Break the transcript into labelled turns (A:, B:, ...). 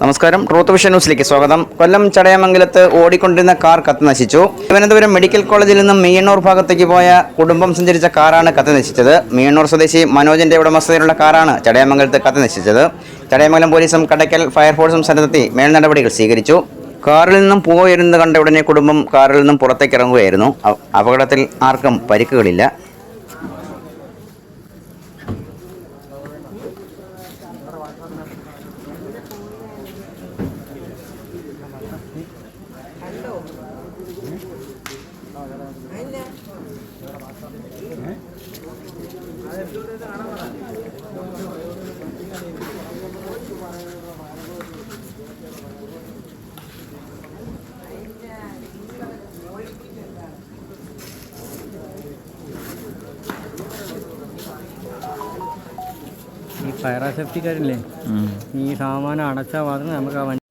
A: നമസ്കാരം. Truth vision ന്യൂസിലേക്ക് സ്വാഗതം. കൊല്ലം ചടയമംഗലത്ത് ഓടിക്കൊണ്ടിരുന്ന കാർ കത്ത് നശിച്ചു. തിരുവനന്തപുരം മെഡിക്കൽ കോളേജിൽ നിന്നും മീയണ്ണൂർ ഭാഗത്തേക്ക് പോയ കുടുംബം സഞ്ചരിച്ച കാറാണ് കത്ത് നശിച്ചത്. മീയണ്ണൂർ സ്വദേശി മനോജിന്റെ ഉടമസ്ഥതയിലുള്ള കാറാണ് ചടയമംഗലത്ത് കത്ത് നശിച്ചത്. ചടയമംഗലം പോലീസും കടയ്ക്കൽ ഫയർഫോഴ്സും സ്ഥലത്തെത്തി മേൽനടപടികൾ സ്വീകരിച്ചു. കാറിൽ നിന്നും പോയിരുന്നത് കണ്ട ഉടനെ കുടുംബം കാറിൽ നിന്നും പുറത്തേക്ക് ഇറങ്ങുകയായിരുന്നു. അപകടത്തിൽ ആർക്കും പരിക്കുകളില്ല.
B: ഈ ഫയർ സേഫ്റ്റിക്കാരില്ലേ ഈ സാമാനം അടച്ചാൽ മാത്രമേ നമുക്ക് ആ വണ്ടി